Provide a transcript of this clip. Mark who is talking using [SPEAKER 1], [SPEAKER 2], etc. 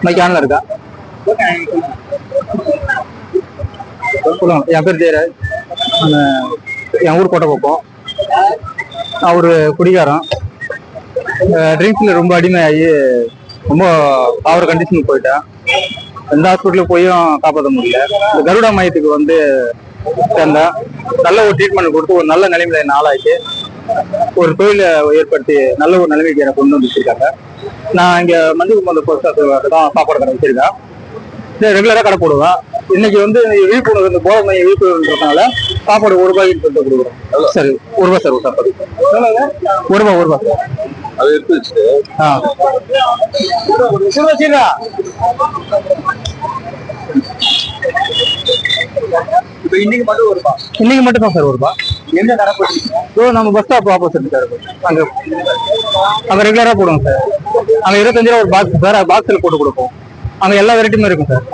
[SPEAKER 1] இன்னைக்கு ஆன்ல இருக்கா? சொல்லுங்க என் பேர் ஜெயராஜ். என் ஊர் கோட்டைப்போம் அவர் குடிகாரம். ட்ரிங்க்ஸில் ரொம்ப அடிமையாகி ரொம்ப பவர் கண்டிஷனுக்கு போயிட்டேன். எந்த ஹாஸ்பிட்டலுக்கு போயும் காப்பாற்ற முடியல. இந்த கருடா மையத்துக்கு வந்து சேர்ந்தேன். நல்ல ஒரு ட்ரீட்மெண்ட் கொடுத்து ஒரு நல்ல நிலைமையில என்ன ஆளாக்கி ஒரு தொழிலை ஏற்படுத்தி நல்ல ஒரு நிலைமைக்கு எனக்கு கொண்டு வந்து வச்சிருக்காங்க. நான் இங்க மஞ்சள் போஸ்ட் ஆஃபீஸ் தான் சாப்பாடு கடை வச்சிருக்கேன். ரெகுலரா கடை போடுவேன். இன்னைக்கு வந்து விழிப்புணர்வு இந்த போதை மைய விழிப்புணர்வுன்றதுனால சாப்பாடு ஒரு ரூபாய்க்கு சொல்லிட்டு கொடுக்குறோம். சரி ஒரு ரூபாய் சார் ஒரு சாப்பாடு ஒரு ரூபாய் ஒரு ரூபாய்
[SPEAKER 2] அதை எடுத்து வச்சுட்டு. இன்னைக்கு மட்டும் வருமா
[SPEAKER 1] இன்னைக்கு மட்டும் தான் சார் ஒரு ரூபாய்
[SPEAKER 2] எந்த நடப்பு
[SPEAKER 1] ஓ நம்ம பஸ் ஸ்டாப் ஆப்போசிட் சார். அங்க அங்க ரெகுலரா போடுவோம் சார். அங்க இருபத்தஞ்சு ரூபா ஒரு பாக்ஸ் சார் பாக்ஸில் போட்டு கொடுப்போம். அங்க எல்லா வெரைட்டியுமே இருக்கும் சார்.